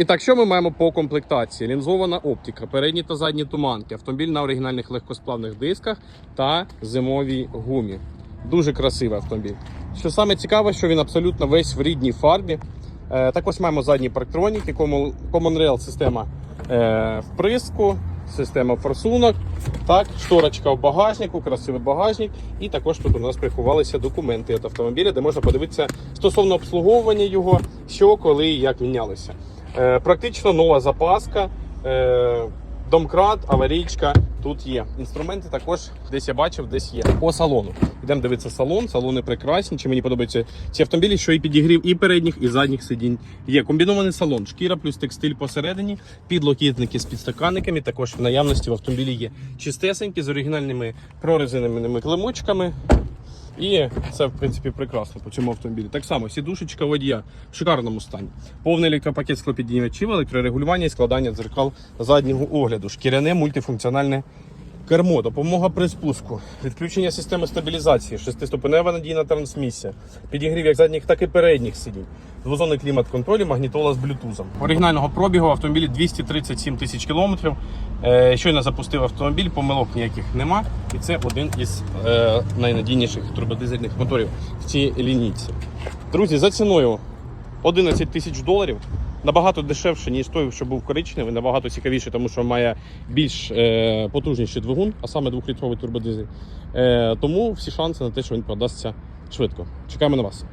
І так, що ми маємо по комплектації? Лінзована оптика, передні та задні туманки, автомобіль на оригінальних легкосплавних дисках та зимовій гумі. Дуже красивий автомобіль. Що саме цікаве, що він абсолютно весь в рідній фарбі. Е, також маємо задні парктроніки, Common Rail система е, вприску, система форсунок. Так, шторочка в багажнику, красивий багажник. І також тут у нас приховалися документи від автомобіля, де можна подивитися стосовно обслуговування його, що, коли і як мінялося. Е, практично нова запаска. Е, Домкрат, аварійка тут є. Інструменти також десь я бачив, десь є. По салону. Йдемо дивитися салон. Салони прекрасні. Чи мені подобаються ці автомобілі, що і підігрів і передніх, і задніх сидінь. Є комбінований салон, шкіра плюс текстиль посередині, підлокітники з підстаканниками. Також в наявності в автомобілі є чистесенькі з оригінальними прорезиненими клемочками. І це, в принципі, прекрасно по цьому автомобілі. Так само, сідушечка водія в шикарному стані. Повний електропакет склопідіймачів, електрорегулювання і складання дзеркал заднього огляду, шкіряне мультифункціональне кермо, допомога при спуску, відключення системи стабілізації, шестиступенева надійна трансмісія, підігрів як задніх, так і передніх сидінь. Двозонний клімат-контроль, магнітола з блютузом. Оригінального пробігу в автомобілі 237 тисяч кілометрів. Е, щойно запустив автомобіль, помилок ніяких нема. І це один із е, найнадійніших турбодизельних моторів в цій лінійці. Друзі, за ціною 11 тисяч доларів. Набагато дешевше, ніж той, що був коричневий, набагато цікавіше, тому що має більш е, потужніший двигун, а саме 2-літровий турбодизель. Е, тому всі шанси на те, що він продасться швидко. Чекаємо на вас.